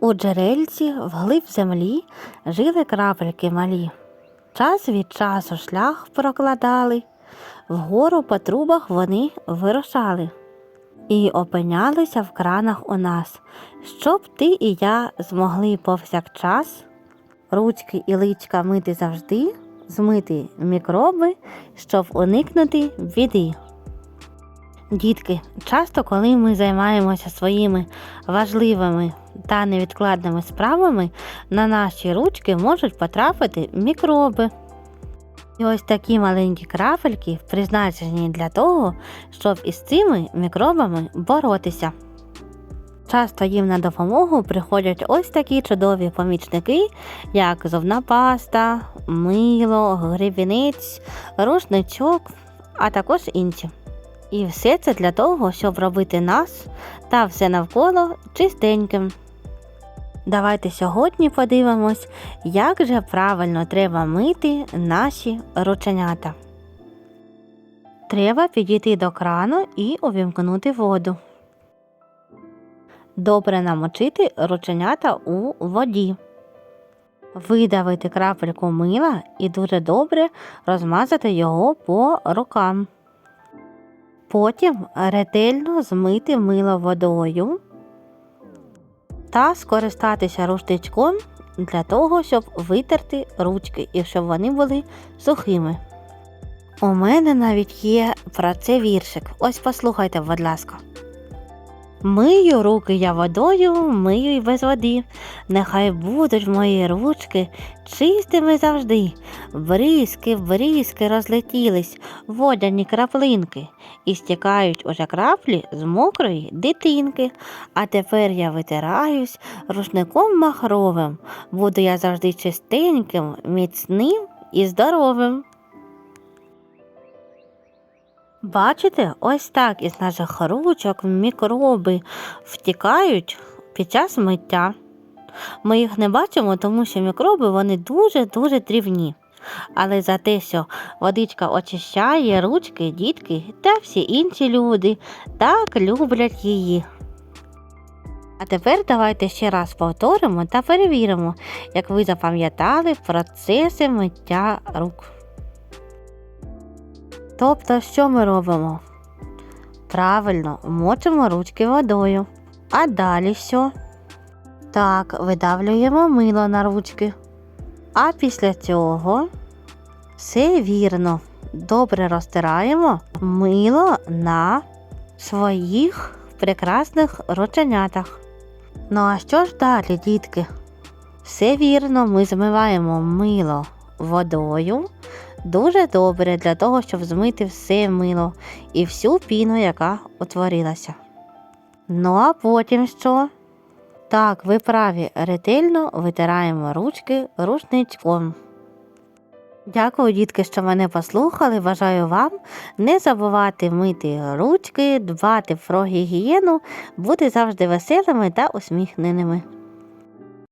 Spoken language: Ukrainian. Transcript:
У джерельці вглиб землі жили крапельки малі. Час від часу шлях прокладали, вгору по трубах вони вирушали і опинялися в кранах у нас, щоб ти і я змогли повсякчас ручки і личка мити завжди, змити мікроби, щоб уникнути біди. Дітки, часто, коли ми займаємося своїми важливими та невідкладними справами, на наші ручки можуть потрапити мікроби. І ось такі маленькі крапельки призначені для того, щоб із цими мікробами боротися. Часто їм на допомогу приходять ось такі чудові помічники, як зубна паста, мило, гребінець, рушничок, а також інші. І все це для того, щоб робити нас та все навколо чистеньким. Давайте сьогодні подивимось, як же правильно треба мити наші рученята. Треба підійти до крану і увімкнути воду. Добре намочити рученята у воді. Видавити крапельку мила і дуже добре розмазати його по рукам. Потім ретельно змити мило водою та скористатися рушничком для того, щоб витерти ручки і щоб вони були сухими. У мене навіть є про це віршик. Ось послухайте, будь ласка. Мию руки я водою, мию й без води. Нехай будуть мої ручки чистими завжди. Бризки, бризки розлетілись, водяні краплинки, і стікають уже краплі з мокрої дитинки. А тепер я витираюсь рушником махровим. Буду я завжди чистеньким, міцним і здоровим. Бачите, ось так із наших ручок мікроби втікають під час миття. Ми їх не бачимо, тому що мікроби вони дуже-дуже дрібні. Але за те, що водичка очищає ручки, дітки та всі інші люди так люблять її. А тепер давайте ще раз повторимо та перевіримо, як ви запам'ятали процеси миття рук. Тобто, що ми робимо? Правильно, мочимо ручки водою. А далі що? Так, видавлюємо мило на ручки. А після цього все вірно. Добре розтираємо мило на своїх прекрасних рученятах. Ну а що ж далі, дітки? Все вірно, ми змиваємо мило водою дуже добре для того, щоб змити все мило і всю піну, яка утворилася. Ну а потім що? Так, ви праві, ретельно витираємо ручки рушничком. Дякую, дітки, що мене послухали. Бажаю вам не забувати мити ручки, дбати про гігієну, бути завжди веселими та усміхненими.